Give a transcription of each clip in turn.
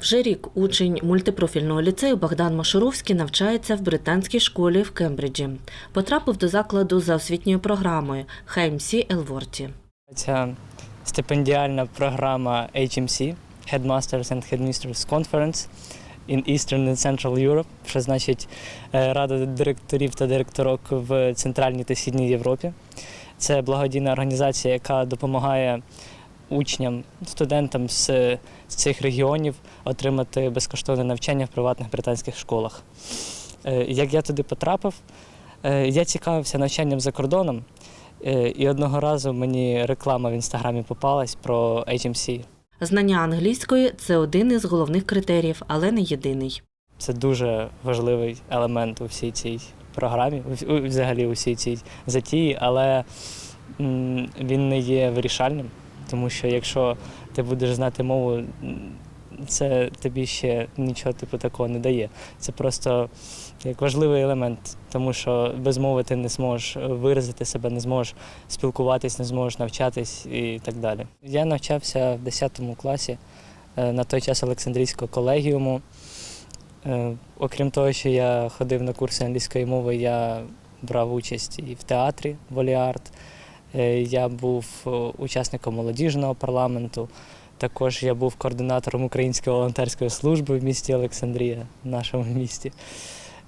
Вже рік учень мультипрофільного ліцею Богдан Машуровський навчається в британській школі в Кембриджі. Потрапив до закладу за освітньою програмою HMC Елворті. Ця стипендіальна програма HMC Headmasters and Headmisters Conference in Eastern and Central Europe, що значить е, Рада директорів та директорок в Центральній та Східній Європі. Це благодійна організація, яка допомагає учням, студентам з, з цих регіонів отримати безкоштовне навчання в приватних британських школах. Е, Як я туди потрапив, е, я цікавився навчанням за кордоном. Е, І одного разу мені реклама в інстаграмі попалась про HMC. Знання англійської це один із головних критеріїв, але не єдиний. Це дуже важливий елемент у всій цій програмі, взагалі у всій цій затії, але він не є вирішальним, тому що якщо ти будеш знати мову, це тобі ще нічого типу такого не дає. Це просто як важливий елемент, тому що без мови ти не зможеш виразити себе, не зможеш спілкуватись, не зможеш навчатись і так далі. Я навчався в 10 класі е, на той час Олександрійського колегіуму. Е, Окрім того, що я ходив на курси англійської мови, я брав участь і в театрі Воліарт. Е, Я був е, учасником молодіжного парламенту. Також я був координатором Української волонтерської служби в місті Олександрія, в нашому місті.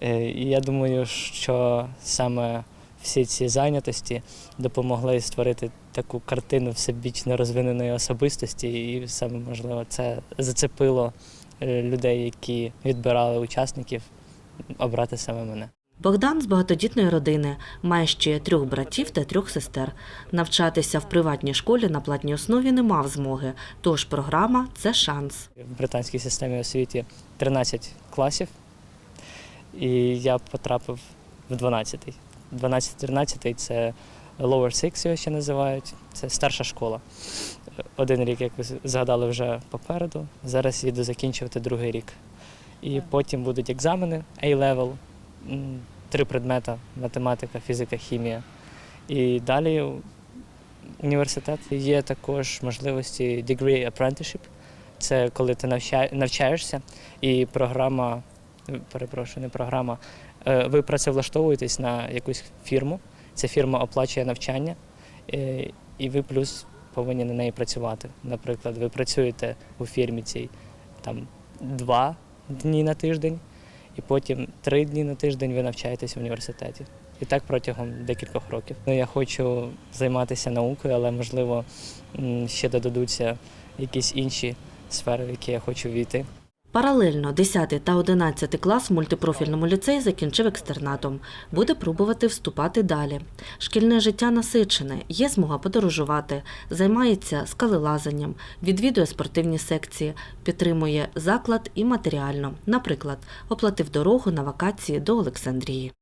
Е, І я думаю, що саме всі ці зайнятості допомогли створити таку картину всебічно розвиненої особистості, і саме можливо це зацепило людей, які відбирали учасників, обрати саме мене. Богдан з багатодітної родини має ще трьох братів та трьох сестер. Навчатися в приватній школі на платній основі не мав змоги, тож програма це шанс. В британській системі освіти 13 класів, і я потрапив в 12-й. 12-13 це lower six його ще називають, це старша школа. Один рік, як ви згадали, вже попереду. Зараз їду закінчувати другий рік. І потім будуть екзамени A-level, три предмета математика, фізика, хімія. І далі університет є також можливості degree apprenticeship. Це коли ти навчаєшся, і програма, е, перепрошую, не програма, е, ви працевлаштовуєтесь на якусь фірму. Ця фірма оплачує навчання, е, і ви плюс повинні на неї працювати. Наприклад, ви працюєте у фірмі цій там два дні на тиждень, і потім три дні на тиждень ви навчаєтесь в університеті. І так протягом декількох років. Ну, я хочу займатися наукою, але можливо ще додадуться якісь інші сфери, в які я хочу війти. Паралельно 10 та 11 клас в мультипрофільному ліцеї закінчив екстернатом. Буде пробувати вступати далі. Шкільне життя насичене, є змога подорожувати, займається скалелазанням, відвідує спортивні секції, підтримує заклад і матеріально. Наприклад, оплатив дорогу на вакації до Олександрії.